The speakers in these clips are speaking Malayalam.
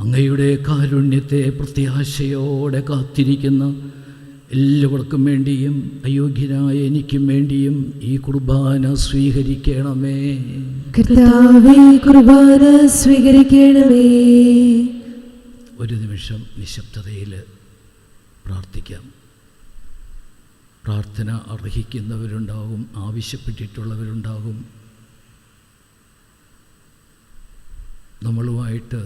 അങ്ങയുടെ കാരുണ്യത്തെ പ്രത്യാശയോടെ കാത്തിരിക്കുന്ന എല്ലാവർക്കും വേണ്ടിയും അയോഗ്യനായ എനിക്കും വേണ്ടിയും ഈ കുർബാന സ്വീകരിക്കണമേ. കർത്താവേ കുർബാന സ്വീകരിക്കണമേ. ഒരു നിമിഷം നിശബ്ദതയിൽ പ്രാർത്ഥിക്കാം. പ്രാർത്ഥന അർഹിക്കുന്നവരുണ്ടാകും ആവശ്യപ്പെട്ടിട്ടുള്ളവരുണ്ടാകും നമ്മളുമായിട്ട്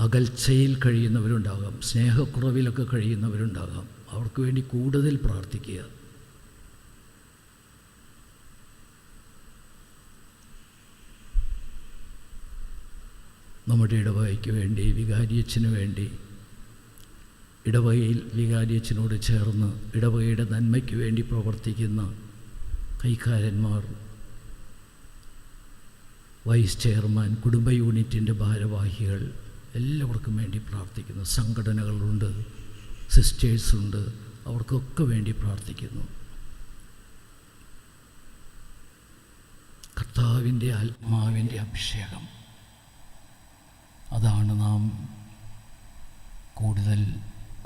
അകൽച്ചയിൽ കഴിയുന്നവരുണ്ടാകാം സ്നേഹക്കുറവിലൊക്കെ കഴിയുന്നവരുണ്ടാകാം. അവർക്ക് വേണ്ടി കൂടുതൽ പ്രാർത്ഥിക്കുക. നമ്മുടെ ഇടവകയ്ക്ക് വേണ്ടി വികാരിയച്ഛന് വേണ്ടി ഇടവകയിൽ വികാരിയച്ഛനോട് ചേർന്ന് ഇടവകയുടെ നന്മയ്ക്ക് വേണ്ടി പ്രവർത്തിക്കുന്ന കൈക്കാരന്മാർ വൈസ് ചെയർമാൻ കുടുംബ യൂണിറ്റിന്റെ ഭാരവാഹികൾ എല്ലാവർക്കും വേണ്ടി പ്രാർത്ഥിക്കുന്നു. സംഘടനകളുണ്ട് സിസ്റ്റേഴ്സുണ്ട് അവർക്കൊക്കെ വേണ്ടി പ്രാർത്ഥിക്കുന്നു. കർത്താവിന്റെ ആത്മാവിന്റെ അഭിഷേകം. അതാണ് നാം കൂടുതൽ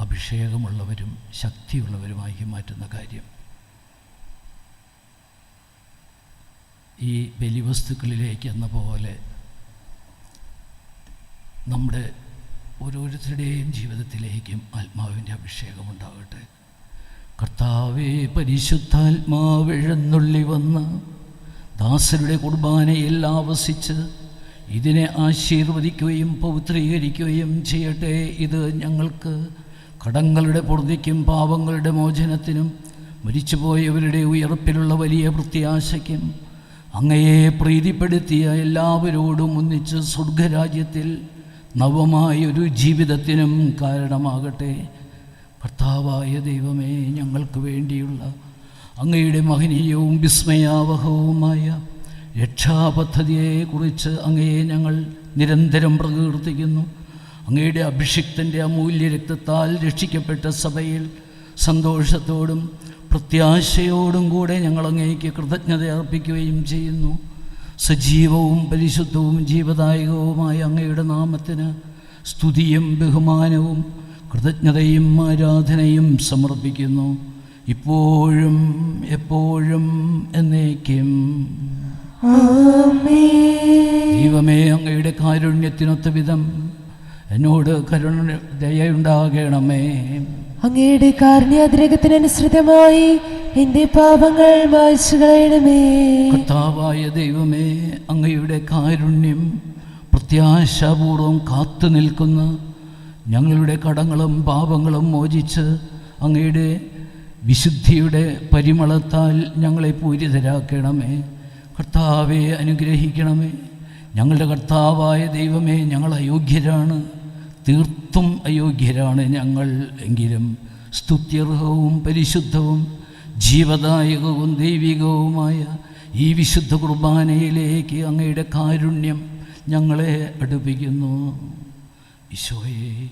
അഭിഷേകമുള്ളവരും ശക്തിയുള്ളവരുമായി മാറ്റുന്ന കാര്യം. ഈ ബലിവസ്തുക്കളിലേക്ക് എന്ന പോലെ നമ്മുടെ ഓരോരുത്തരുടെയും ജീവിതത്തിലേക്കും ആത്മാവിന്റെ അഭിഷേകം കർത്താവെ കർത്താവേ പരിശുദ്ധാത്മാവെഴുന്നള്ളി വന്ന് ദാസരുടെ കുർബാനയിൽ ആവസിച്ച് ഇതിനെ ആശീർവദിക്കുകയും പൗത്രീകരിക്കുകയും ചെയ്യട്ടെ. ഇത് ഞങ്ങൾക്ക് കടങ്ങളുടെ പൊറുതിക്കും പാപങ്ങളുടെ മോചനത്തിനും മരിച്ചുപോയവരുടെ ഉയർപ്പിലുള്ള വലിയ പ്രത്യാശയ്ക്കും അങ്ങയെ പ്രീതിപ്പെടുത്തിയ എല്ലാവരോടും ഒന്നിച്ച് സ്വർഗരാജ്യത്തിൽ നവമായൊരു ജീവിതത്തിനും കാരണമാകട്ടെ. ഭർത്താവായ ദൈവമേ ഞങ്ങൾക്ക് വേണ്ടിയുള്ള അങ്ങയുടെ മഹനീയവും വിസ്മയാവഹവുമായ രക്ഷാപദ്ധതിയെക്കുറിച്ച് അങ്ങയെ ഞങ്ങൾ നിരന്തരം പ്രകീർത്തിക്കുന്നു. അങ്ങയുടെ അഭിഷിക്തന്റെ അമൂല്യ രക്തത്താൽ രക്ഷിക്കപ്പെട്ട സഭയിൽ സന്തോഷത്തോടും പ്രത്യാശയോടും കൂടെ ഞങ്ങൾ അങ്ങേക്ക് കൃതജ്ഞത അർപ്പിക്കുകയും ചെയ്യുന്നു. സജീവവും പരിശുദ്ധവും ജീവദായകവുമായ അങ്ങയുടെ നാമത്തിന് സ്തുതിയും ബഹുമാനവും കൃതജ്ഞതയും ആരാധനയും സമർപ്പിക്കുന്നു. ഇപ്പോഴും എപ്പോഴും എന്നേക്കും. ദൈവമേ അങ്ങയുടെ കാരുണ്യത്തിനൊത്ത വിധം എന്നോട് കരുണ ദയുണ്ടാകണമേ അങ്ങയുടെ കാരുണ്യാതിരകത്തിനനുസൃതമായി എന്റെ പാപങ്ങൾ മായ്ച്ചു കളയണമേ. കർത്താവായ ദൈവമേ അങ്ങയുടെ കാരുണ്യം പ്രത്യാശാപൂർവം കാത്തു നിൽക്കുന്ന. ഞങ്ങളുടെ കടങ്ങളും പാപങ്ങളും മോചിച്ച് അങ്ങയുടെ വിശുദ്ധിയുടെ പരിമളത്താൽ ഞങ്ങളെ പൂരിതരാക്കണമേ. കർത്താവെ അനുഗ്രഹിക്കണമേ. ഞങ്ങളുടെ കർത്താവായ ദൈവമേ ഞങ്ങൾ അയോഗ്യരാണ്. തീർത്തും അയോഗ്യരാണ് ഞങ്ങൾ എങ്കിലും സ്തുത്യർഹവും പരിശുദ്ധവും ജീവദായകവും ദൈവികവുമായ ഈ വിശുദ്ധ കുർബാനയിലേക്ക് അങ്ങയുടെ കാരുണ്യം ഞങ്ങളെ അടുപ്പിക്കുന്നു. ഈശോയെ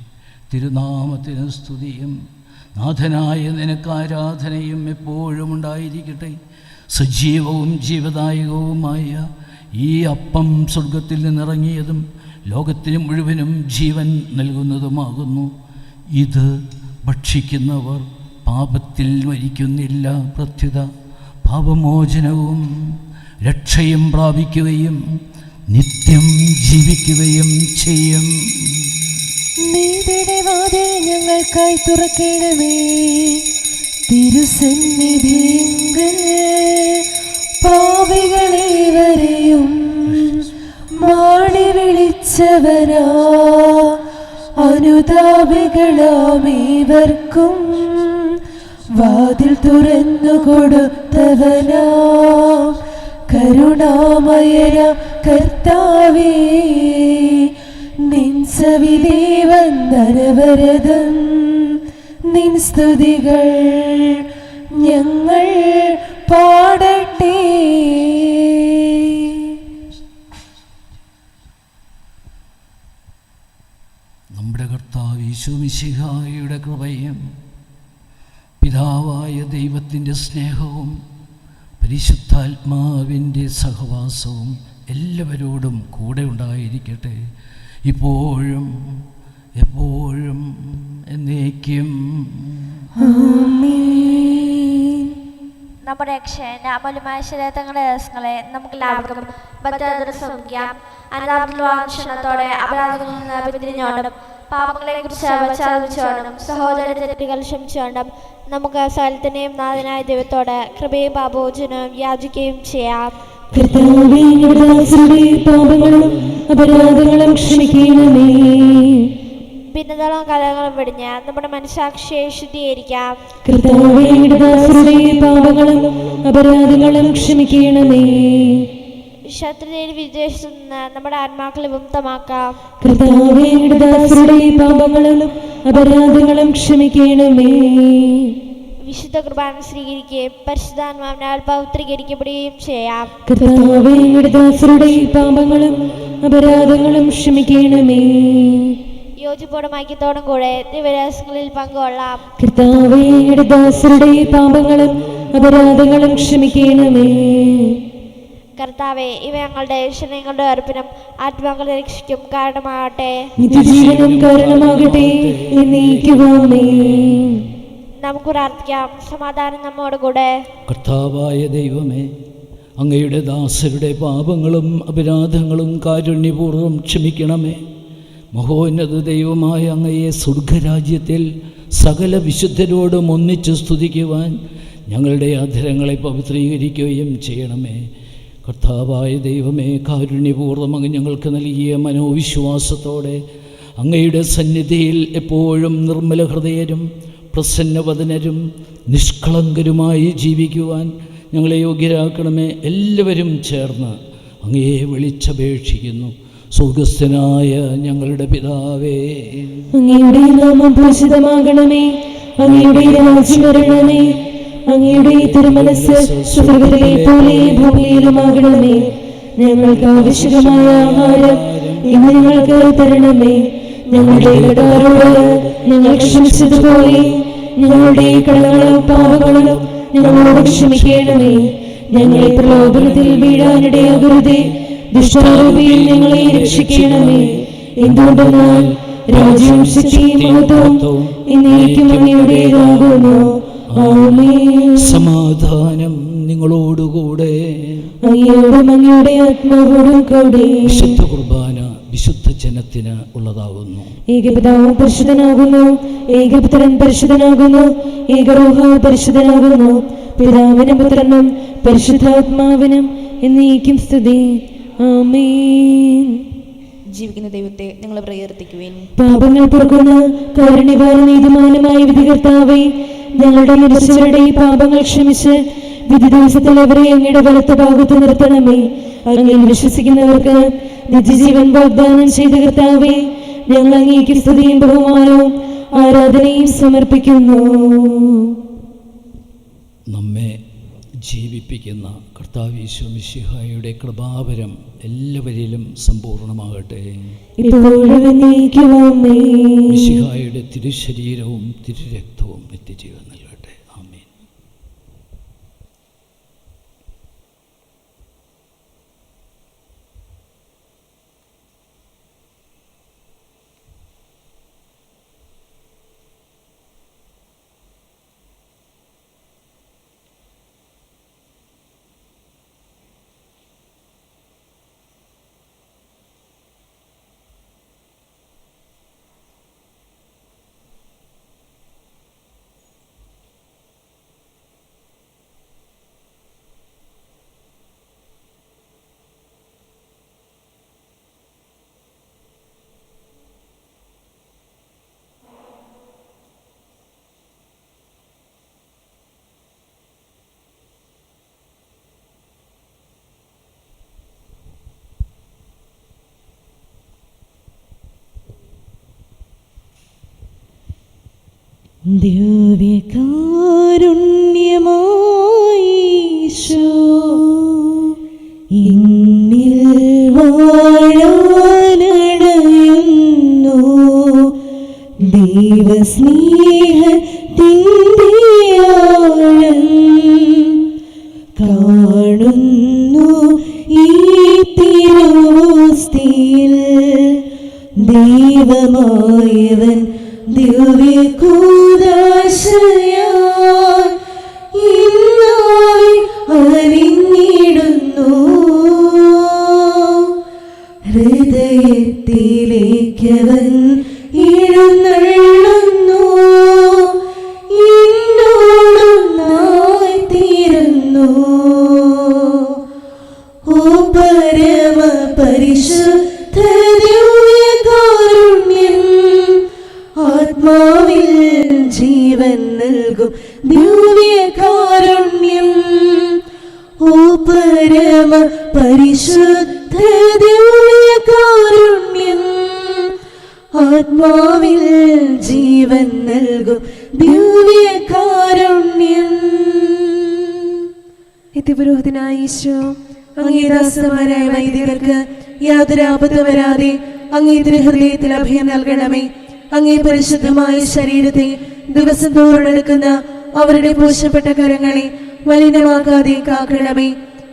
തിരുനാമത്തിന് സ്തുതിയും. നാഥനായ നിനക്ക് ആരാധനയും എപ്പോഴും ഉണ്ടായിരിക്കട്ടെ. സജീവവും ജീവദായകവുമായ ഈ അപ്പം സ്വർഗത്തിൽ നിന്നിറങ്ങിയതും ലോകത്തിന് മുഴുവനും ജീവൻ നൽകുന്നതുമാകുന്നു. ഇത് ഭക്ഷിക്കുന്നവർ പാപത്തിൽ മരിക്കുന്നില്ല പ്രത്യുത. പാപമോചനവും രക്ഷയും പ്രാപിക്കുകയും നിത്യം ജീവിക്കുകയും ചെയ്യും. നീതിയുടെ വാതിൽ ഞങ്ങൾക്കായി തുറക്കണമേ. തിരുസന്നിധിങ്കൽ പാവികളേവരെയും മാടി വിളിച്ചവരാ അനുതാപികളാമേവർക്കും വാതിൽ തുറന്നു കൊടുത്തവനോ. കരുണാമയര കർത്താവേ നിൻ സവിദേവൻ നരവരതം നിൻ സ്തുതികൾ ഈശോമിശിഹായുടെ കൃപയും പിതാവായ ദൈവത്തിന്റെ സ്നേഹവും പരിശുദ്ധാത്മാവിന്റെ സഹവാസവും എല്ലാവരോടും കൂടെ ഉണ്ടായിരിക്കട്ടെ. ഇപ്പോഴും എപ്പോഴും എന്നേക്കും. ആമേൻ. നമ്മുടെ രക്ഷകന്റെ അമൂല്യമായ ശരീരങ്ങളുടെ രഹസ്യങ്ങളെ നമുക്ക് എല്ലാവർക്കും ശ്രമിക്കാം അനാഥക്ഷണത്തോടെ അപരാധങ്ങളിൽ നിന്ന് പിന്തിരിഞ്ഞോണ്ടും പാപങ്ങളെ കുറിച്ച് വച്ചാദിച്ചോണ്ടും സഹോദര തെറ്റുകൾ ക്ഷമിച്ചുകൊണ്ടും നമുക്ക് സകലത്തിനെയും നാഥനായ ദൈവത്തോട് കൃപയും പാപോചനവും യാചിക്കുകയും ചെയ്യാം. പാപങ്ങളും അപരാധങ്ങളും ക്ഷമിക്കണമേ. ഭിന്നതകളും കലകളും വെടിഞ്ഞ് നമ്മുടെ മനസ്സാക്ഷിയെ ശുദ്ധീകരിക്കാം. പാപങ്ങളും അപരാധങ്ങളും ക്ഷമിക്കണമേ. ശത്രുതയിൽ വിദ്വേഷത്തിൽ നിന്ന് നമ്മുടെ ആത്മാക്കളെ വിമുക്തമാക്കാം. കർത്താവേ ഞങ്ങളുടെ ദാസരുടെ പാപങ്ങളും അപരാധങ്ങളും ക്ഷമിക്കണമേ. വിശുദ്ധ കുർബാന സ്വീകരിക്കുകയും പരിശുദ്ധാത്മാവിനാൽ പൗത്രീകരിക്കപ്പെടുകയും ചെയ്യാം. കർത്താവേ ദാസരുടെ പാപങ്ങളും അപരാധങ്ങളും ക്ഷമിക്കണമേ. യോജിപ്പോടും ഐക്യത്തോടും കൂടെ ദിവരഹസ്യങ്ങളിൽ പങ്കുകൊള്ളാം. കർത്താവേ ദാസരുടെ പാപങ്ങളും അപരാധങ്ങളും ക്ഷമിക്കണമേ. കർത്താവെ ഇവ ഞങ്ങളുടെ ശരീരങ്ങളുടെ അർപ്പണം ആത്മാക്കളെ രക്ഷിക്കും കാരണമാകട്ടെ. നിത്യജീവനം കാരണമാകട്ടെ എന്നേക്കുവാമേ. നമുക്ക് പ്രാർത്ഥിക്കാം സമാധാനം നമ്മോട് കൂടെ കർത്താവായ ദൈവമേ അങ്ങയുടെ ദാസരുടെ പാപങ്ങളും അപരാധങ്ങളും കാരുണ്യപൂർവം ക്ഷമിക്കണമേ. മഹോന്നത ദൈവമായ അങ്ങയെ സ്വർഗരാജ്യത്തിൽ സകല വിശുദ്ധരോടും ഒന്നിച്ച് സ്തുതിക്കുവാൻ ഞങ്ങളുടെ അധരങ്ങളെ പവിത്രീകരിക്കുകയും ചെയ്യണമേ. കർത്താവായ ദൈവമേ കാരുണ്യപൂർവം അങ്ങ് ഞങ്ങൾക്ക് നൽകിയ മനോവിശ്വാസത്തോടെ അങ്ങയുടെ സന്നിധിയിൽ എപ്പോഴും നിർമ്മല ഹൃദയരും പ്രസന്നവദനരും നിഷ്കളങ്കരുമായി ജീവിക്കുവാൻ ഞങ്ങളെ യോഗ്യരാക്കണമേ. എല്ലാവരും ചേർന്ന് അങ്ങയെ വിളിച്ചപേക്ഷിക്കുന്നു. സുഖസ്ഥനായ ഞങ്ങളുടെ പിതാവേ. അങ്ങയുടെ നാമം പൂജിതമാകണമേ അങ്ങയുടെ രാജ്യം വരണമേ. അങ്ങയുടെ തിരുമനസ് സ്വർഗത്തിലെ പോലെ ഭൂമിയിലുമാകണമേ ഞങ്ങൾക്ക് ആവശ്യമായ ആഹാരം ഇന്ന് ഞങ്ങൾക്ക് തരണമേ. ഞങ്ങളുടെ കടക്കാരോട് ഞങ്ങൾ ക്ഷമിച്ചതുപോലെ ഞങ്ങളുടെ കടകളും പാപങ്ങളും ഞങ്ങളോട് ക്ഷമിക്കണമേ. ഞങ്ങളെ പ്രലോഭനത്തിൽ വീഴാനിടയാകരുതേ. ദുഷ്ടാരൂപിയിൽ ഞങ്ങളെ രക്ഷിക്കണമേ. എന്തുകൊണ്ടെന്നാൽ രാജ്യവും ശക്തിയും മഹത്വവും എന്നേക്കും അങ്ങയുടേതാകുന്നു. സമാധാനം നിങ്ങളോടുകൂടെ. അങ്ങയോടും ആത്മാവോടും കൂടെ. വിശുദ്ധ കുർബാന വിശുദ്ധ ജനത്തിന് ഉള്ളതാകുന്നു. ഏകപിതാവ് പരിശുദ്ധനാകുന്നു. ഏകപുത്രൻ പരിശുദ്ധനാകുന്നു. ഏകരോഹ പരിശുദ്ധനാകുന്നു. പിതാവിനും പുത്രനും പരിശുദ്ധാത്മാവിനും എന്നേക്കും സ്തുതി. ആമേൻ. ജീവിക്കുന്ന ദൈവത്തെ നിങ്ങൾ പ്രകീർത്തിക്കുവേൻ പാപങ്ങൾ തുറക്കുന്ന കാരുണ്യവാന നീതിമാനമായ വിധികർത്താവേ ഞങ്ങളുടെ മരിച്ചവരുടെ ഈ പാപങ്ങൾ ക്ഷമിച്ച് വിധി ദിവസത്തിൽ അവരെ അങ്ങയുടെ വലത്ത് ഭാഗത്ത് നിർത്തണമേ. അങ്ങനെ വിശ്വസിക്കുന്നവർക്ക് നിത്യജീവൻ വാഗ്ദാനം ചെയ്ത കർത്താവേ ഞങ്ങൾ അങ്ങേക്ക് സ്തുതിയും ബഹുമാനവും ആരാധനയും സമർപ്പിക്കുന്നു. നമ്മെ ജീവിപ്പിക്കുന്ന കർത്താവീശ്വമിശിഹായുടെ കൃപാവരം എല്ലാവരിലും സമ്പൂർണമാകട്ടെ. മിശിഹായുടെ തിരുശരീരവും തിരുരക്തവും നിത്യജീവൻ നൽകട്ടെ ആമേൻ ദിവ്യകാരുണ്യമായിശോ Rey നൽകണമേ. അങ്ങേ പരിശുദ്ധമായ ശരീരത്തെ ദിവസം തോറും എടുക്കുന്ന അവരുടെ പൂശപ്പെട്ട കരങ്ങളെ മലിനമാക്കാതെ കാക്കണമേ.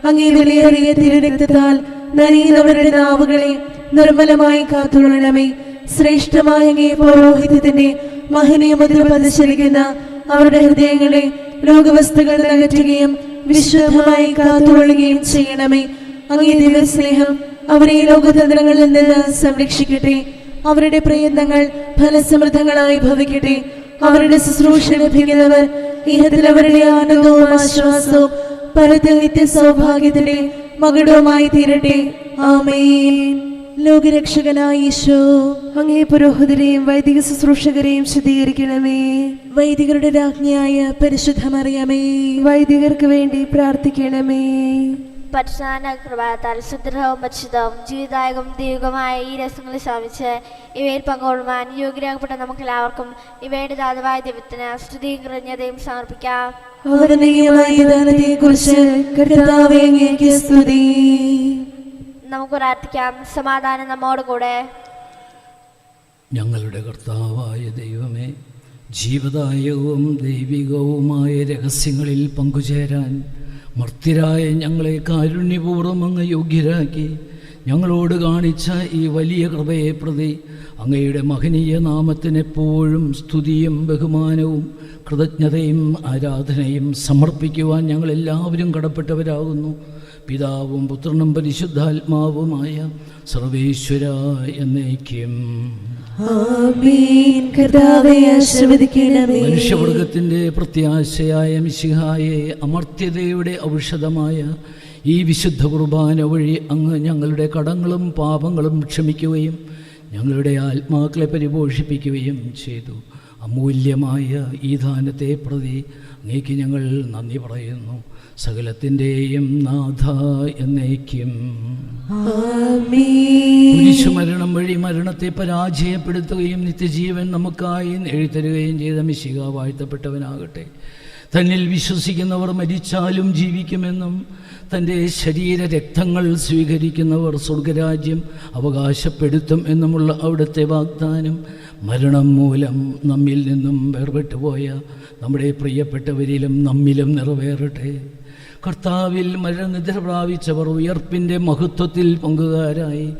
അങ്ങേ വിലയേറിയ തിരുരക്തത്താൽ നനയുന്നവരുടെ നാവുകളെ നിർമ്മലമായി കാത്തുകൊള്ളണമേ. ശ്രേഷ്ഠമായ അങ്ങേ പൗരോഹിത്യത്തിന്റെ മഹനീയ മുദ്ര പതിച്ചലിക്കുന്ന അവരുടെ ഹൃദയങ്ങളെ ലോകവസ്തുക്കൾ അകറ്റുകയും വിശുദ്ധമായി കാത്തുകൊള്ളുകയും ചെയ്യണമേ. അങ്ങേ ദിവസ്നേഹം അവരെ ലോകതന്ത്രങ്ങളിൽ നിന്ന് സംരക്ഷിക്കട്ടെ. അവരുടെ പ്രയത്നങ്ങൾ ഫലസമൃദ്ധങ്ങളായി ഭവിക്കട്ടെ. അവരുടെ ശുശ്രൂഷ ലഭിക്കുന്നവർ ഇഹത്തിൽ അവരുടെ ആനന്ദവും ആശ്വാസവും പരത്തിൽ നിത്യ സൗഭാഗ്യത്തിന്റെ മകുടവുമായി തീരട്ടെ. ആമേൻ. ലോകരക്ഷകനായ ഈശോ അങ്ങേ പുരോഹിതരെയും വൈദിക ശുശ്രൂഷകരെയും ശുദ്ധീകരിക്കണമേ. വൈദികരുടെ രാജ്ഞിയായ പരിശുദ്ധമറിയാമേ വൈദികർക്ക് വേണ്ടി പ്രാർത്ഥിക്കണമേ. പരിശുദ്ധാന കൃപാത്താൽ ശുദ്ധവും പരിശുദ്ധവും ജീവിതായകവും ദീർഘമായ ഈ രസങ്ങളിൽ ശ്രമിച്ച് ഇവയിൽ പങ്കുകൊള്ളുവാൻ യോഗ്യരാകപ്പെട്ട നമുക്കെല്ലാവർക്കും ഇവയുടെ ദാതവായ ദൈവത്തിന് സ്തുതി കൃതജ്ഞതയും സമർപ്പിക്കാം. നമുക്ക് പ്രാർത്ഥിക്കാം സമാധാനം നമ്മോട് കൂടെ ഞങ്ങളുടെ കർത്താവായ ദൈവമേ ജീവദായകവും ദൈവികവുമായ രഹസ്യങ്ങളിൽ പങ്കുചേരാൻ മർത്യരായ ഞങ്ങളെ കാരുണ്യപൂർവം അങ്ങ് യോഗ്യരാക്കി. ഞങ്ങളോട് കാണിച്ച ഈ വലിയ കൃപയെ പ്രതി അങ്ങയുടെ മഹനീയ നാമത്തിനെപ്പോഴും സ്തുതിയും ബഹുമാനവും കൃതജ്ഞതയും ആരാധനയും സമർപ്പിക്കുവാൻ ഞങ്ങളെല്ലാവരും കടപ്പെട്ടവരാകുന്നു. പിതാവും പുത്രനും പരിശുദ്ധാത്മാവുമായ സർവേശ്വര എന്നേക്കും. മനുഷ്യവർഗത്തിന്റെ പ്രത്യാശയായ മിശിഹായെ അമർത്യതയുടെ ഔഷധമായ ഈ വിശുദ്ധ കുർബാന വഴി അങ്ങ് ഞങ്ങളുടെ കടങ്ങളും പാപങ്ങളും ക്ഷമിക്കുകയും ഞങ്ങളുടെ ആത്മാക്കളെ പരിപോഷിപ്പിക്കുകയും ചെയ്തു. അമൂല്യമായ ഈ ദാനത്തെ പ്രതി അങ്ങേക്ക് ഞങ്ങൾ നന്ദി പറയുന്നു. സകലത്തിന്റെയും നാഥ എന്നേക്കും മരണം വഴി മരണത്തെ പരാജയപ്പെടുത്തുകയും നിത്യജീവൻ നമുക്കായി എഴുത്തരുകയും ചെയ്ത മിശിക വാഴ്ത്തപ്പെട്ടവനാകട്ടെ. തന്നിൽ വിശ്വസിക്കുന്നവർ മരിച്ചാലും ജീവിക്കുമെന്നും തന്റെ ശരീര രക്തങ്ങൾ സ്വീകരിക്കുന്നവർ സ്വർഗരാജ്യം അവകാശപ്പെടുത്തും എന്നുമുള്ള അവിടുത്തെ വാഗ്ദാനം മരണം മൂലം നമ്മിൽ നിന്നും വേർപെട്ടുപോയ നമ്മുടെ പ്രിയപ്പെട്ടവരിലും നമ്മിലും നിറവേറട്ടെ. കർത്താവിൽ മരണനിദ്ര പ്രാപിച്ചവർ ഉയർപ്പിന്റെ മഹത്വത്തിൽ പങ്കുകാരായി.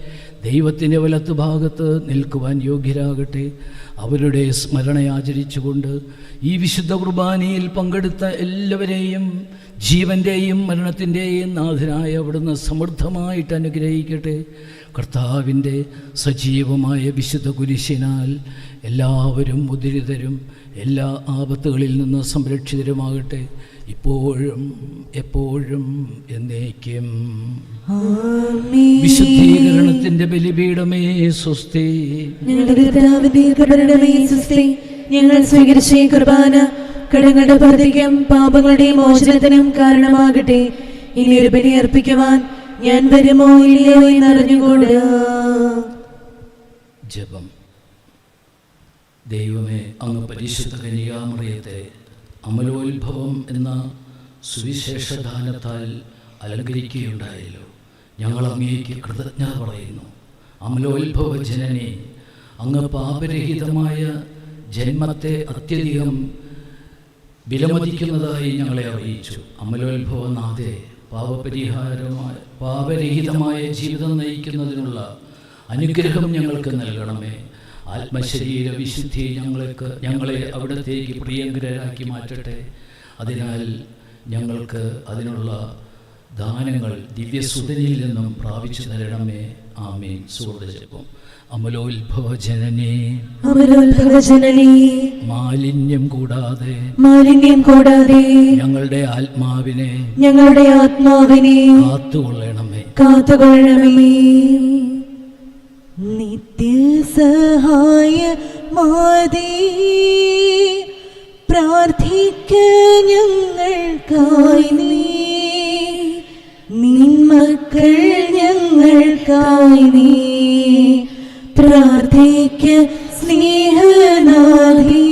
ദൈവത്തിന്റെ വലത്ത് ഭാഗത്ത് നിൽക്കുവാൻ യോഗ്യരാകട്ടെ. അവരുടെ സ്മരണയാചരിച്ചുകൊണ്ട് ഈ വിശുദ്ധ കുർബാനയിൽ പങ്കെടുത്ത എല്ലാവരെയും ജീവന്റെയും മരണത്തിന്റെയും നാഥനായ അവിടുന്ന് സമൃദ്ധമായിട്ട് അനുഗ്രഹിക്കട്ടെ. കർത്താവിന്റെ സജീവമായ വിശുദ്ധ കുരിശിനാൽ എല്ലാവരും ഉദരിതരും എല്ലാ ആപത്തുകളിൽ നിന്ന് സംരക്ഷിതരുമാകട്ടെ. ഇപ്പോഴും എപ്പോഴും എന്നേക്കും. വിശുദ്ധീകരണത്തിന്റെ ബലിപീഠമേ സ്വസ്തി. ഞങ്ങളുടെ ഞങ്ങൾ സ്വീകരിച്ച കുർബാന കടങ്ങളുടെ പ്രതിക്കും പാപങ്ങളുടെ മോചനത്തിനും കാരണമാകട്ടെ. ഇനി ഒരു ബലി അർപ്പിക്കുവാൻ ഞാൻ വരുമോ ഇല്ലയോ എന്നറിഞ്ഞുകൊണ്ട് ജപം. ദൈവമേ അങ്ങ് പരിശുദ്ധ കന്യാമറിയത്തെ അമലോത്ഭവം എന്ന സുവിശേഷദാനത്താൽ അലങ്കരിക്കുകയുണ്ടായല്ലോ. ഞങ്ങൾ അങ്ങേക്ക് കൃതജ്ഞത പറയുന്നു. അമലോത്ഭവ ജനനെ അങ്ങ് പാപരഹിതമായ ജന്മത്തെ അത്യധികം വിലമതിക്കുന്നതായി ഞങ്ങളെ അറിയിച്ചു. അമലോത്ഭവനാഥെ പാപപരിഹാരമായ പാപരഹിതമായ ജീവിതം നയിക്കുന്നതിനുള്ള അനുഗ്രഹം ഞങ്ങൾക്ക് നൽകണമേ. ആത്മശരീര വിശുദ്ധി ഞങ്ങൾക്ക് ഞങ്ങളെ അവിടത്തേക്ക് പ്രിയങ്കരാക്കി മാറ്റട്ടെ. അതിനാൽ ഞങ്ങൾക്ക് അതിനുള്ള ദാനങ്ങൾ ദിവ്യസുതനിൽ നിന്നും പ്രാപിച്ചു തരണമേ. ആമേൻ. സുഹൃതജപം അമലോത്ഭവജനനെ അമലോത്ഭവജനനെ മാലിന്യം കൂടാതെ മാലിന്യം കൂടാതെ ഞങ്ങളുടെ ആത്മാവിനെ ഞങ്ങളുടെ ആത്മാവിനെ കാത്തുകൊള്ളണമേ. കാത്തുകൊള്ളണമേ. നിത്യസഹായ മാതേ പ്രാർത്ഥിക്ക ഞങ്ങൾക്കായി നീ. നിന്മക്കൾ ഞങ്ങൾക്കായി നീ. പ്രാർത്ഥിക്ക സ്നേഹനാഥി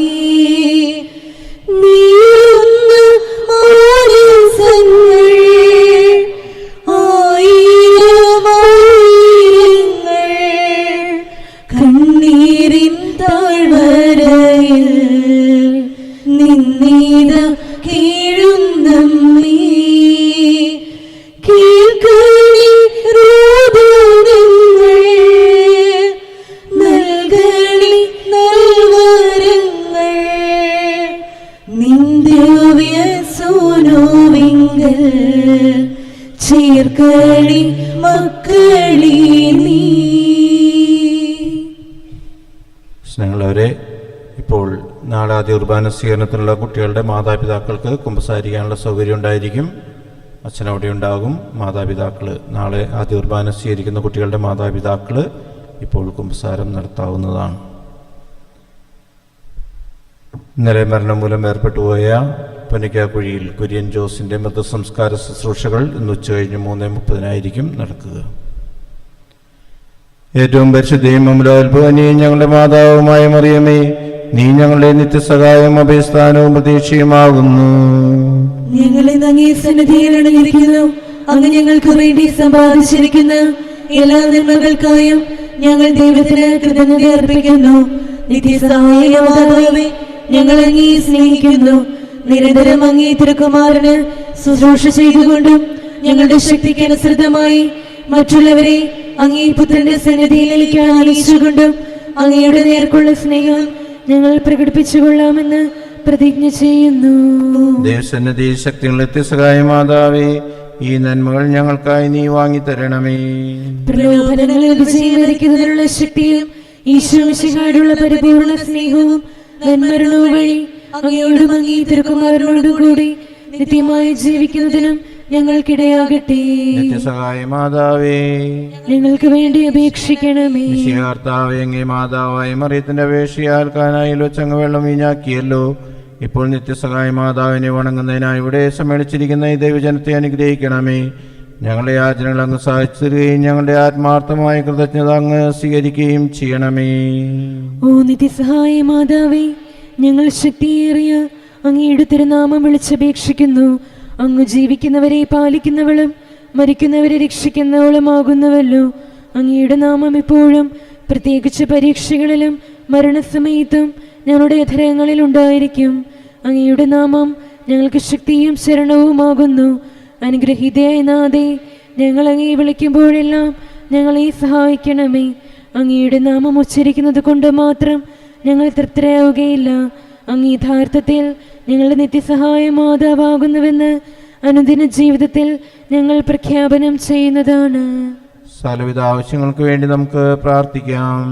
സ്വീകരണത്തിനുള്ള കുട്ടികളുടെ മാതാപിതാക്കൾക്ക് കുമ്പസാരിക്കാനുള്ള സൗകര്യം ഉണ്ടായിരിക്കും. അച്ഛൻ അവിടെ ഉണ്ടാകും. മാതാപിതാക്കൾ നാളെ ആദ്യ കുർബാന സ്വീകരിക്കുന്ന കുട്ടികളുടെ മാതാപിതാക്കൾ ഇപ്പോൾ കുമ്പസാരം നടത്താവുന്നതാണ്. ഇന്നലെ മരണം മൂലം ഏർപ്പെട്ടുപോയ പനിക്കാക്കുഴിയിൽ കുര്യൻ ജോസിന്റെ മൃതസംസ്കാര ശുശ്രൂഷകൾ ഇന്ന് ഉച്ചകഴിഞ്ഞ് മൂന്ന് മുപ്പതിനായിരിക്കും നടക്കുക. ഏറ്റവും പരിശുദ്ധയും അമലോത്ഭവനെയും ഞങ്ങളുടെ മാതാവുമായ മറിയമേ നീ ഞങ്ങളുടെ നിത്യസഹായം അഭയസ്ഥാനവും പ്രതീക്ഷയുമാകുന്നു. ഞങ്ങളെ അങ്ങേ ഞങ്ങൾക്ക് വേണ്ടി സമ്പാദിച്ചിരിക്കുന്ന എല്ലാ നന്മകൾക്കായും ഞങ്ങൾ ദൈവത്തിന് കൃതജ്ഞത അർപ്പിക്കുന്നു. നിത്യസഹായമാതാവേ ഞങ്ങൾ അങ്ങേ സ്നേഹിക്കുന്നു. നിരന്തരം അങ്ങേ തിരുക്കുമാരന് ശുശ്രൂഷ ചെയ്തുകൊണ്ടും ഞങ്ങളുടെ ശക്തിക്ക് അനുസൃതമായി മറ്റുള്ളവരെ അങ്ങേ പുത്രന്റെ സന്നിധിയിലേക്ക് ആലോചിച്ചുകൊണ്ടും അങ്ങയുടെ നേർക്കുള്ള സ്നേഹം ഞങ്ങൾ പ്രകടിപ്പിച്ചുകൊള്ളാമെന്ന് പ്രതിജ്ഞ ചെയ്യുന്നു. ദേവസന്നതി ശക്തികളെ നിത്യസഹായ മാതാവേ ഈ നന്മകൾ ഞങ്ങൾക്കായി നീ വാങ്ങിത്തരണമേ. പ്രലോഭനങ്ങളിൽ വിജയം വരിക്കുന്നതിനുള്ള ശക്തിയും ഈശോമിശിഹായുള്ള പരിപൂർണ സ്നേഹവും നന്മരണവും വഴി അങ്ങയോടും അങ്ങേ തിരുക്കുമാരനോടും കൂടി നിത്യമായി ജീവിക്കുന്നതിനും ഞങ്ങൾക്കിടയാകട്ടെ. സഹായ മാതാവേ. ഞങ്ങൾക്ക് വേണ്ടി അപേക്ഷിക്കണമേ. മാതാവായ മറിയത്തിന്റെ അപേക്ഷയാൽ കാനായിൽ വെച്ചങ്ങ് വെള്ളം വീഞ്ഞാക്കിയല്ലോ. ഇപ്പോൾ നിത്യസഹായ മാതാവിനെ വണങ്ങുന്നതിനായി ഇവിടെ സമ്മേളിച്ചിരിക്കുന്ന ഈ ദൈവജനത്തെ അനുഗ്രഹിക്കണമേ. ഞങ്ങളുടെ യാചനകൾ അങ്ങ് സഹിച്ചുകയും ഞങ്ങളുടെ ആത്മാർത്ഥമായ കൃതജ്ഞത അങ്ങ് സ്വീകരിക്കുകയും ചെയ്യണമേ. ഓ നിത്യസഹായ മാതാവേ ഞങ്ങൾ ശക്തിയേറിയ അങ്ങയുടെ തിരുനാമം വിളിച്ചപേക്ഷിക്കുന്നു. അങ്ങ് ജീവിക്കുന്നവരെ പാലിക്കുന്നവളും മരിക്കുന്നവരെ രക്ഷിക്കുന്നവളുമാകുന്നുവല്ലോ. അങ്ങയുടെ നാമം ഇപ്പോഴും പ്രത്യേകിച്ച് പരീക്ഷകളിലും മരണസമയത്തും ഞങ്ങളുടെ അധരങ്ങളിൽ ഉണ്ടായിരിക്കും. അങ്ങയുടെ നാമം ഞങ്ങൾക്ക് ശക്തിയും ശരണവുമാകുന്നു. അനുഗ്രഹീതയായ നാഥേ ഞങ്ങൾ അങ്ങയെ വിളിക്കുമ്പോഴെല്ലാം ഞങ്ങളെ സഹായിക്കണമേ. അങ്ങയുടെ നാമം ഉച്ചരിക്കുന്നത് കൊണ്ട് മാത്രം ഞങ്ങൾ തൃപ്തരാവുകയില്ല അങ്ങ് യഥാർത്ഥത്തിൽ ഞങ്ങളുടെ നിത്യസഹായ മാതാവാകുന്നുവെന്ന് അനുദിന ജീവിതത്തിൽ ഞങ്ങൾ പ്രഖ്യാപനം ചെയ്യുന്നതാണ്. സകലവിധ ആവശ്യങ്ങൾക്ക് വേണ്ടി നമുക്ക് പ്രാർത്ഥിക്കാം.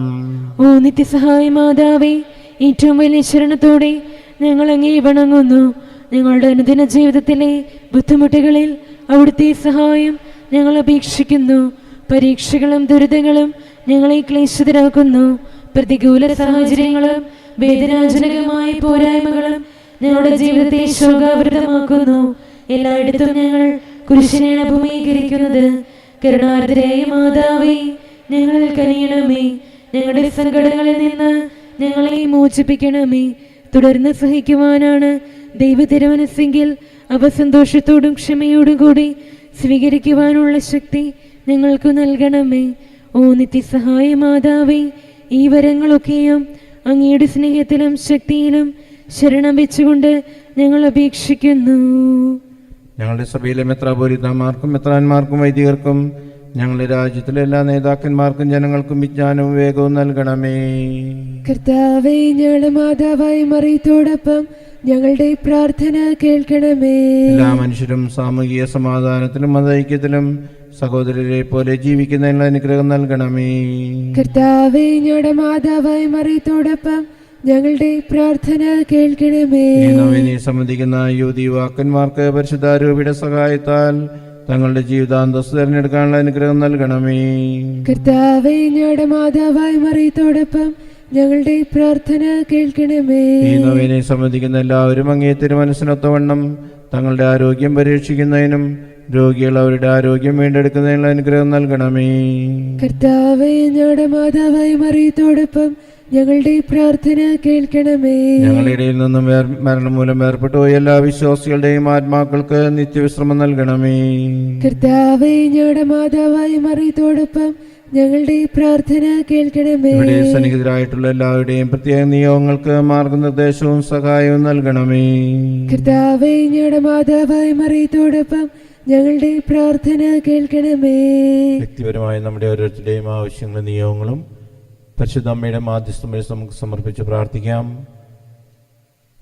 ഓ നിത്യസഹായ മാതാവേ ഏറ്റവും വലിയ ശരണത്തോടെ ഞങ്ങൾ അങ്ങേ വണങ്ങുന്നു. ഞങ്ങളുടെ അനുദിന ജീവിതത്തിലെ ബുദ്ധിമുട്ടുകളിൽ അവിടുത്തെ സഹായം ഞങ്ങൾ അപേക്ഷിക്കുന്നു. പരീക്ഷകളും ദുരിതങ്ങളും ഞങ്ങളെ ക്ലേശിതരാക്കുന്നു. പ്രതികൂല സാഹചര്യങ്ങളും വേദനാജനകമായ പോരായ്മകളും ഞങ്ങളുടെ ജീവിതത്തെ ശോകാവൃതമാക്കുന്നു. എല്ലായിടത്തും ഞങ്ങൾ കുരിശിനെയാണ് അഭിമുഖീകരിക്കുന്നത് കരുണാർദ്രയായ മാതാവേ ഞങ്ങൾ കനിയണമേ. ഞങ്ങളുടെ സങ്കടങ്ങളിൽ നിന്ന് ഞങ്ങളെ മോചിപ്പിക്കണമേ. തുടർന്ന് സഹിക്കുവാനാണ് ദൈവ തിരുമനസ്സെങ്കിൽ അവ സന്തോഷത്തോടും ക്ഷമയോടും കൂടി സ്വീകരിക്കുവാനുള്ള ശക്തി ഞങ്ങൾക്ക് നൽകണമേ. ഓ നിത്യസഹായ മാതാവേ ഈ വരങ്ങളൊക്കെയും അങ്ങയുടെ സ്നേഹത്തിലും ശക്തിയിലും ശരണം വെച്ചുകൊണ്ട് ഞങ്ങൾ അപേക്ഷിക്കുന്നു. ഞങ്ങളുടെ സഭയിലെ മെത്രാപൂരിതമാർക്കും മെത്രാന്മാർക്കും വൈദികർക്കും ഞങ്ങളുടെ രാജ്യത്തിലെ എല്ലാ നേതാക്കന്മാർക്കും ജനങ്ങൾക്കും വിജ്ഞാനവും വേഗവും നൽകണമേ. കർത്താവേ ഞങ്ങളുടെ മാതാവായി മറിയത്തോടൊപ്പം ഞങ്ങളുടെ പ്രാർത്ഥന കേൾക്കണമേ. എല്ലാ മനുഷ്യരും സാമൂഹിക സമാധാനത്തിലും മതൈക്യത്തിലും സഹോദരരെ പോലെ ജീവിക്കുന്നതിനുള്ള അനുഗ്രഹം നൽകണമേ. കർത്താവേ ഞങ്ങളുടെ മാതാവായി മറിയത്തോടൊപ്പം ഞങ്ങളുടെ പ്രാർത്ഥന കേൾക്കണമേ. സംബന്ധിക്കുന്ന യുവതി യുവാക്കന്മാർക്ക് പരിശുദ്ധാരൂപിയുടെ സഹായത്താൽ തങ്ങളുടെ ജീവിതാന്തസ് തിരഞ്ഞെടുക്കാനുള്ള അനുഗ്രഹം നൽകണമേ. കർത്താവെ ഞങ്ങളുടെ മാതാവായി മറിയത്തോടൊപ്പം ഞങ്ങളുടെ പ്രാർത്ഥന കേൾക്കണമേ. ഈ നവീനെ സംബന്ധിക്കുന്ന എല്ലാവരും അങ്ങേ തിരുമനസ്സിനൊത്തവണ്ണം തങ്ങളുടെ ആരോഗ്യം പരീക്ഷിക്കുന്നതിനും രോഗികൾ അവരുടെ ആരോഗ്യം വീണ്ടെടുക്കുന്നതിനുള്ള അനുഗ്രഹം നൽകണമേ. കർത്താവെ ഞങ്ങളുടെ മാതാവായി മറിയത്തോടൊപ്പം ഞങ്ങളുടെ പ്രാർത്ഥന കേൾക്കണമേ. ഞങ്ങളുടെ ഇടയിൽ നിന്നും മരണം മൂലം ഏർപ്പെട്ടു പോയ എല്ലാ വിശ്വാസികളുടെയും ആത്മാക്കൾക്ക് നിത്യവിശ്രമം നൽകണമേ. കർത്താവേ ഞങ്ങളുടെ മാതാവായി മറിയത്തോടൊപ്പം ഞങ്ങളുടെ പ്രാർത്ഥന കേൾക്കണമേ. ഇവിടെ സന്നിഹിതരായിട്ടുള്ള എല്ലാവരുടെയും പ്രത്യേക നിയോഗങ്ങൾക്ക് മാർഗനിർദ്ദേശവും സഹായവും നൽകണമേ. കർത്താവേ ഞങ്ങളുടെ മാതാവായി മറിയത്തോടൊപ്പം ഞങ്ങളുടെ പ്രാർത്ഥന കേൾക്കണമേ. വ്യക്തിപരമായി നമ്മുടെ ഓരോരുത്തരുടെയും ആവശ്യങ്ങളും നിയോഗങ്ങളും പരിശുദ്ധ അമ്മയുടെ മാധ്യസ്ഥം വഴി നമുക്ക് സമർപ്പിച്ച് പ്രാർത്ഥിക്കാം.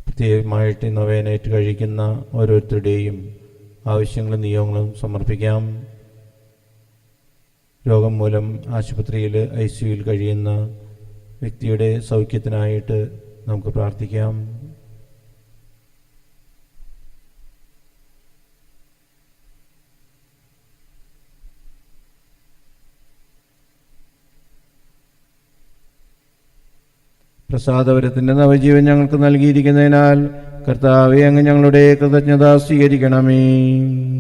പ്രത്യേകമായിട്ട് വേനേറ്റ് കഴിക്കുന്ന ഓരോരുത്തരുടെയും ആവശ്യങ്ങളും നിയോഗങ്ങളും സമർപ്പിക്കാം. രോഗം മൂലം ആശുപത്രിയിൽ ഐ സിയുയിൽ കഴിയുന്ന വ്യക്തിയുടെ സൗഖ്യത്തിനായിട്ട് നമുക്ക് പ്രാർത്ഥിക്കാം. പ്രസാദപരത്തിന്റെ നവജീവൻ ഞങ്ങൾക്ക് നൽകിയിരിക്കുന്നതിനാൽ കർത്താവെ അങ്ങ് ഞങ്ങളുടെ കൃതജ്ഞത സ്വീകരിക്കണമേ.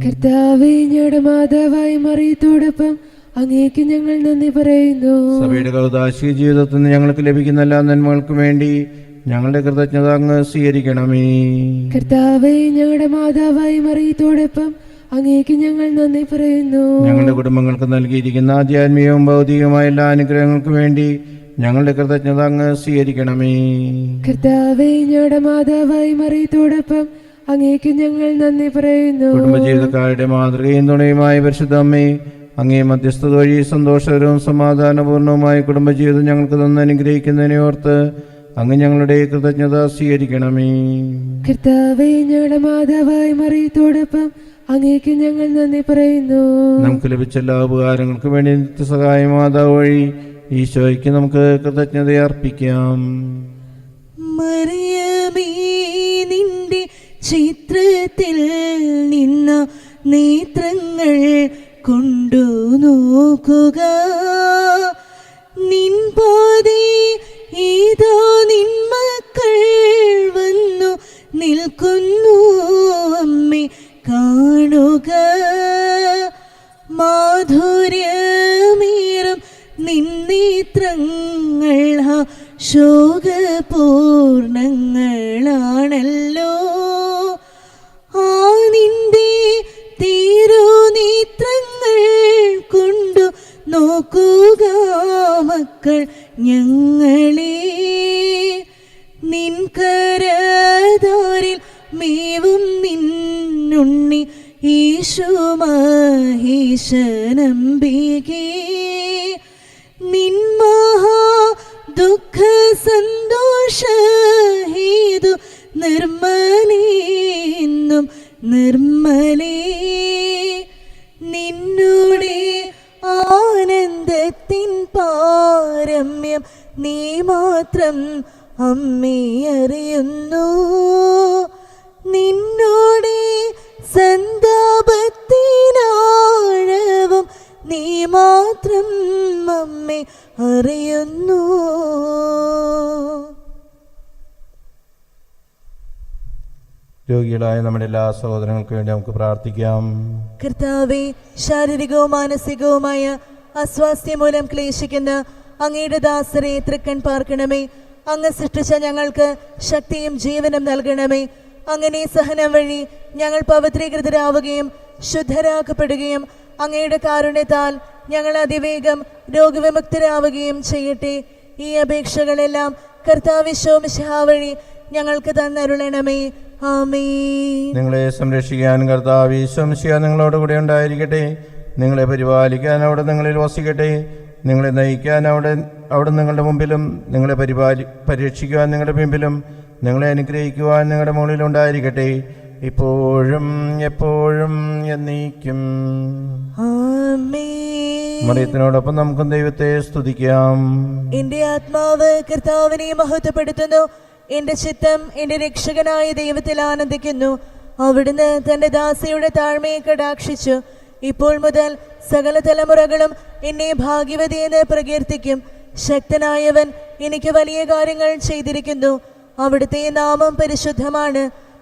കർത്താവെ ഞങ്ങളുടെ മാതാവായി മറിയത്തോടൊപ്പം അങ്ങേക്ക് ഞങ്ങൾ നന്ദി പറയുന്നു. സഭയുടെ കൗതാശിക ജീവിതത്തിൽ നിന്ന് ഞങ്ങൾക്ക് ലഭിക്കുന്ന എല്ലാ നന്മകൾക്കും വേണ്ടി ഞങ്ങളുടെ കൃതജ്ഞത അങ്ങ് സ്വീകരിക്കണമേ. കർത്താവെ ഞങ്ങളുടെ മാതാവായി മറിയത്തോടൊപ്പം അങ്ങേക്ക് ഞങ്ങൾ നന്ദി പറയുന്നു. ഞങ്ങളുടെ കുടുംബങ്ങൾക്ക് നൽകിയിരിക്കുന്ന ആധ്യാത്മികവും ഭൗതികവുമായ എല്ലാ അനുഗ്രഹങ്ങൾക്കും വേണ്ടി ഞങ്ങളുടെ കൃതജ്ഞത അങ്ങ് സ്വീകരിക്കണമേ. കർത്താവെ ഞങ്ങളുടെ മാതാവായി മറിയത്തോടൊപ്പം അങ്ങേക്ക് ഞങ്ങൾ നന്ദി പറയുന്നു. കുടുംബജീവിതക്കാരുടെ മാതൃകയും തുണയുമായ പരിശുദ്ധ അമ്മേ അങ്ങേ മധ്യസ്ഥത വഴി സന്തോഷകരവും സമാധാനപൂർണവുമായ കുടുംബജീവിതം ഞങ്ങൾക്ക് തന്ന് അനുഗ്രഹിക്കുന്നതിനെ ഓർത്ത് അങ്ങ് ഞങ്ങളുടെ കൃതജ്ഞത സ്വീകരിക്കണമേ. കർത്താവെ ഞങ്ങളുടെ മാതാവായി മറിയത്തോടൊപ്പം അങ്ങേക്ക് ഞങ്ങൾ നന്ദി പറയുന്നു. നമുക്ക് ലഭിച്ച എല്ലാ ഉപകാരങ്ങൾക്കും വേണ്ടി നിത്യസഹായ മാതാവ് വഴി ഈശോയ്ക്ക് നമുക്ക് കൃതജ്ഞത അർപ്പിക്കാം. മറിയമേ നിന്റെ ചിത്രത്തിൽ നിന്ന നേത്രങ്ങൾ കൊണ്ടു നോക്കുക. നിൻപാതെ ഏതോ നിൻമക്കൾ വന്നു നിൽക്കുന്നു അമ്മേ കാണുക. മാധുര്യമേറും നിന്നേത്രങ്ങൾ ഹാ ശോകപൂർണങ്ങളാണല്ലോ. ആ നിന്റെ തിരുനേത്രങ്ങൾ കൊണ്ടു നോക്കുക മക്കൾ ഞങ്ങളെ. നിൻകരതാരിൽ മേവും നിന്നുണ്ണി ഈശോ മഹേശനംബികേ നിൻ മഹാ ദുഃഖ സന്തോഷ ഹേതു നിർമ്മലേന്നും നിർമ്മലേ. നിന്നോടെ ആനന്ദത്തിൻ നീ മാത്രം നിന്നോടെ നീ മാത്രം അറിയുന്നു. രോഗികളായ നമ്മുടെ എല്ലാ സഹോദരങ്ങൾക്കും വേണ്ടി നമുക്ക് പ്രാർത്ഥിക്കാം. കർത്താവെ ശാരീരികവും മാനസികവുമായ അസ്വാസ്ഥ്യം മൂലം ക്ലേശിക്കുന്ന അങ്ങയുടെ ദാസരെ തൃക്കൺ പാർക്കണമേ. അങ്ങ് സൃഷ്ടിച്ച ഞങ്ങൾക്ക് ശക്തിയും ജീവനും നൽകണമേ. അങ്ങനെ സഹനം വഴി ഞങ്ങൾ പവിത്രീകൃതരാവുകയും ശുദ്ധരാക്കപ്പെടുകയും അങ്ങയുടെ കാരുണ്യത്താൽ ഞങ്ങൾ അതിവേഗം രോഗവിമുക്തരാവുകയും ചെയ്യട്ടെ. ഈ അപേക്ഷകളെല്ലാം കർത്താവിശ്വമിശിഹ വഴി ഞങ്ങൾക്ക് തന്നരുളണമേ. ആമേ നിങ്ങളെ സംരക്ഷിക്കാൻ കർത്താവ് ഈശ്വംശിയ നിങ്ങളോട് കൂടെ ഉണ്ടായിരിക്കട്ടെ. നിങ്ങളെ പരിപാലിക്കാൻ അവിടെ നിങ്ങളിൽ വസിക്കട്ടെ. നിങ്ങളെ നയിക്കാൻ അവിടെ അവിടെ നിങ്ങളുടെ മുമ്പിലും നിങ്ങളെ പരിപാലി പരിരക്ഷിക്കുവാൻ നിങ്ങളുടെ മുമ്പിലും നിങ്ങളെ അനുഗ്രഹിക്കുവാൻ നിങ്ങളുടെ മുകളിലുണ്ടായിരിക്കട്ടെ ഇപ്പോഴും എപ്പോഴും എന്നീക്കും. മറിയത്തിനോടൊപ്പം നമുക്കും ദൈവത്തെ സ്തുതിക്കാം. എന്റെ ആത്മാവ് കർത്താവിനെ മഹത്വപ്പെടുത്തുന്നു. എന്റെ ചിത്തം എന്റെ രക്ഷകനായ ദൈവത്തിൽ ആനന്ദിക്കുന്നു. അവിടുന്ന് തന്റെ ദാസയുടെ താഴ്മയെ കടാക്ഷിച്ചു. ഇപ്പോൾ മുതൽ സകല തലമുറകളും എന്നെ ഭാഗ്യവതി എന്ന് പ്രകീർത്തിക്കും. ശക്തനായവൻ എനിക്ക് വലിയ കാര്യങ്ങൾ ചെയ്തിരിക്കുന്നു. അവിടുത്തെ നാമം പരിശുദ്ധമാണ്.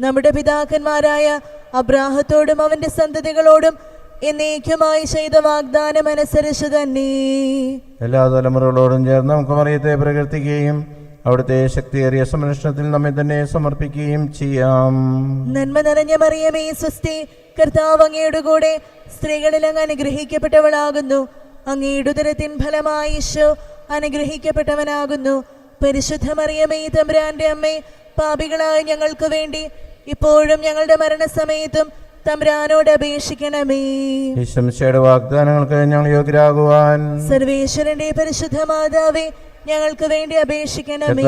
നമ്മുടെ പിതാക്കന്മാരായ അബ്രാഹത്തോടും അവന്റെ സന്തതികളോടും എന്നേക്കുമായി ചെയ്ത വാഗ്ദാനം അനുസരിച്ച് തന്നെ. എല്ലാ തലമുറകളോടും ചേർന്ന് നമുക്ക് മറിയത്തെ പ്രകീർത്തിക്കുകയും അവിടുത്തെ ശക്തിയേറിയ സംരക്ഷണത്തിൽ നമ്മെ തന്നെ സമർപ്പിക്കുകയും ചെയ്യാം. നന്മ നിറഞ്ഞ മറിയമേ സ്വസ്തി കർത്താവ് അങ്ങയുടെ കൂടെ സ്ത്രീകളിൽ അങ്ങ് അനുഗ്രഹിക്കപ്പെട്ടവളാകുന്നു. അങ്ങയുടെ ഇടുതരത്തിൻ ഫലമായി ഈശോ അനുഗ്രഹിക്കപ്പെട്ടവനാകുന്നു. പരിശുദ്ധ മറിയമേ തമ്പുരാന്റെ അമ്മേ പാപികളായ ഞങ്ങൾക്ക് വേണ്ടി ഇപ്പോഴും ഞങ്ങളുടെ മരണസമയത്തും തമ്പ്രാനോട് അപേക്ഷിക്കണമേ. ഈശംശയുടെ വാഗ്ദാനങ്ങൾക്ക് ഞങ്ങൾ യോഗ്യരാകുവാൻ. സർവേശ്വരന്റെ പരിശുദ്ധ മാതാവേ ഞങ്ങൾക്ക് വേണ്ടി അപേക്ഷിക്കണമേ.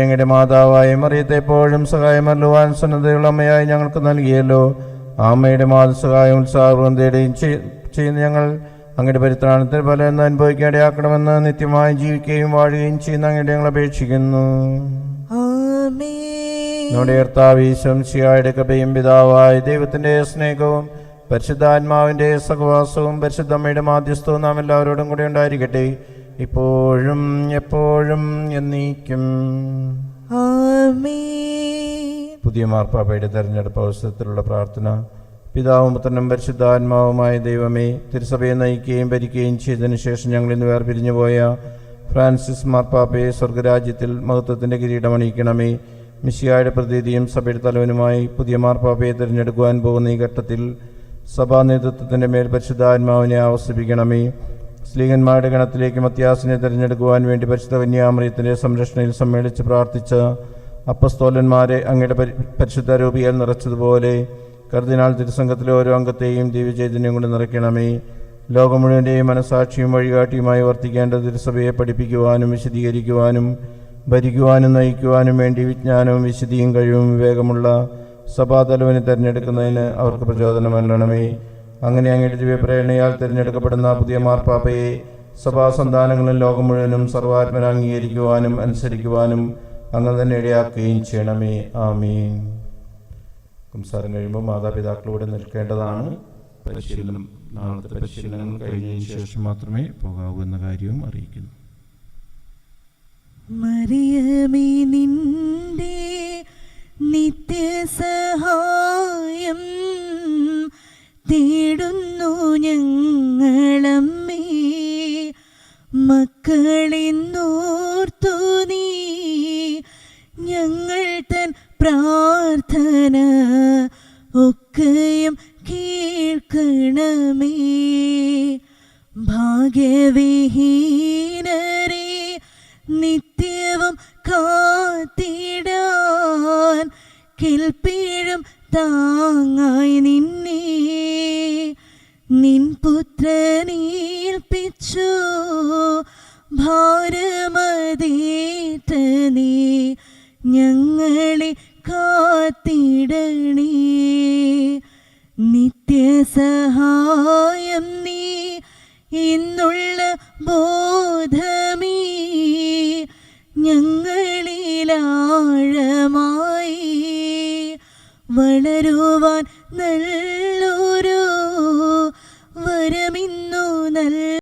ഞങ്ങളുടെ മാതാവായ മറിയത്തെ എപ്പോഴും സഹായം അല്ലുവാൻ സന്നദ്ധയുള്ള അമ്മയായി ഞങ്ങൾക്ക് നൽകിയല്ലോ. അമ്മയുടെ മാതൃസഹായം ഉത്സാഹവും തേടുകയും ചെയ്യുന്ന ഞങ്ങൾ അങ്ങയുടെ പരിത്രാണത്തിൽ പല എന്ന് അനുഭവിക്കാതെയാക്കണമെന്ന് നിത്യമായി ജീവിക്കുകയും വാഴുകയും ചെയ്യുന്ന അങ്ങയുടെ ഞങ്ങൾ അപേക്ഷിക്കുന്നു. ആമേൻ. നമ്മുടെ ശംശിയായ കൃപയും പിതാവായ ദൈവത്തിന്റെ സ്നേഹവും പരിശുദ്ധാത്മാവിന്റെ സഹവാസവും പരിശുദ്ധമ്മയുടെ മാധ്യസ്ഥവും നാം എല്ലാവരോടും കൂടെ ഉണ്ടായിരിക്കട്ടെ. ഇപ്പോഴും എപ്പോഴും എന്നീക്കും. പുതിയ മാർപ്പാപ്പയുടെ തെരഞ്ഞെടുപ്പ് അവസരത്തിലുള്ള പ്രാർത്ഥന. പിതാവും പുത്രനും പരിശുദ്ധാത്മാവുമായ ദൈവമേ തിരുസഭയെ നയിക്കുകയും ഭരിക്കുകയും ചെയ്തതിനു ശേഷം ഞങ്ങൾ ഇന്ന് വേർപിരിഞ്ഞു പോയ ഫ്രാൻസിസ് മാർപ്പാപ്പയെ സ്വർഗരാജ്യത്തിൽ മഹത്വത്തിന്റെ കിരീടമണിയിക്കണമേ. മിശിയായുടെ പ്രതീതിയും സഭയുടെ തലവനുമായി പുതിയ മാർപ്പാപ്പയെ തിരഞ്ഞെടുക്കുവാൻ പോകുന്ന ഈ ഘട്ടത്തിൽ സഭാ നേതൃത്വത്തിന്റെ മേൽ പരിശുദ്ധാത്മാവിനെ ആവസിപ്പിക്കണമേ. സ്ലീഹന്മാരുടെ ഗണത്തിലേക്ക് മത്യാസിനെ തിരഞ്ഞെടുക്കുവാൻ വേണ്ടി പരിശുദ്ധ കന്യാമറിയത്തിന്റെ സംരക്ഷണയിൽ സമ്മേളിച്ച് പ്രാർത്ഥിച്ച അപ്പസ്തോലന്മാരെ അങ്ങയുടെ പരി- പരിശുദ്ധ രൂപിയാൽ നിറച്ചതുപോലെ കർദിനാൾ തിരുസംഘത്തിലെ ഓരോ അംഗത്തെയും ദിവ്യചൈതന്യം കൊണ്ട് നിറയ്ക്കണമേ. ലോകം മുഴുവന്റെയും മനസാക്ഷിയും വഴികാട്ടിയുമായി വർത്തിക്കേണ്ട തിരുസഭയെ പഠിപ്പിക്കുവാനും വിശദീകരിക്കുവാനും ഭരിക്കുവാനും നയിക്കുവാനും വേണ്ടി വിജ്ഞാനവും വിശുദ്ധിയും കഴിവും വിവേകമുള്ള സഭാതലവനെ തിരഞ്ഞെടുക്കുന്നതിന് അവർക്ക് പ്രചോദനം അങ്ങനെ അങ്ങയുടെ ദിവ്യപ്രേരണയാൽ തിരഞ്ഞെടുക്കപ്പെടുന്ന പുതിയ മാർപ്പാപ്പയെ സഭാ സന്താനങ്ങളും ലോകം മുഴുവനും സർവാത്മന അംഗീകരിക്കുവാനും അനുസരിക്കുവാനും അങ്ങ് തന്നെ ഇടയാക്കുകയും ചെയ്യണമേ. ആമീൻ. സംസാരം കഴിയുമ്പോൾ മാതാപിതാക്കളോട് നിൽക്കേണ്ടതാണ്. പരിശീലനം നാളത്തെ പരിശീലനം കഴിഞ്ഞതിന് ശേഷം മാത്രമേ പോകാവൂ എന്ന കാര്യവും അറിയിക്കുന്നു. മറിയമേ നിന്റെ നിത്യസഹായം തേടുന്നു ഞങ്ങളമ്മേ. മക്കളെന്നോർത്തു നീ ഞങ്ങൾ തൻ പ്രാർത്ഥന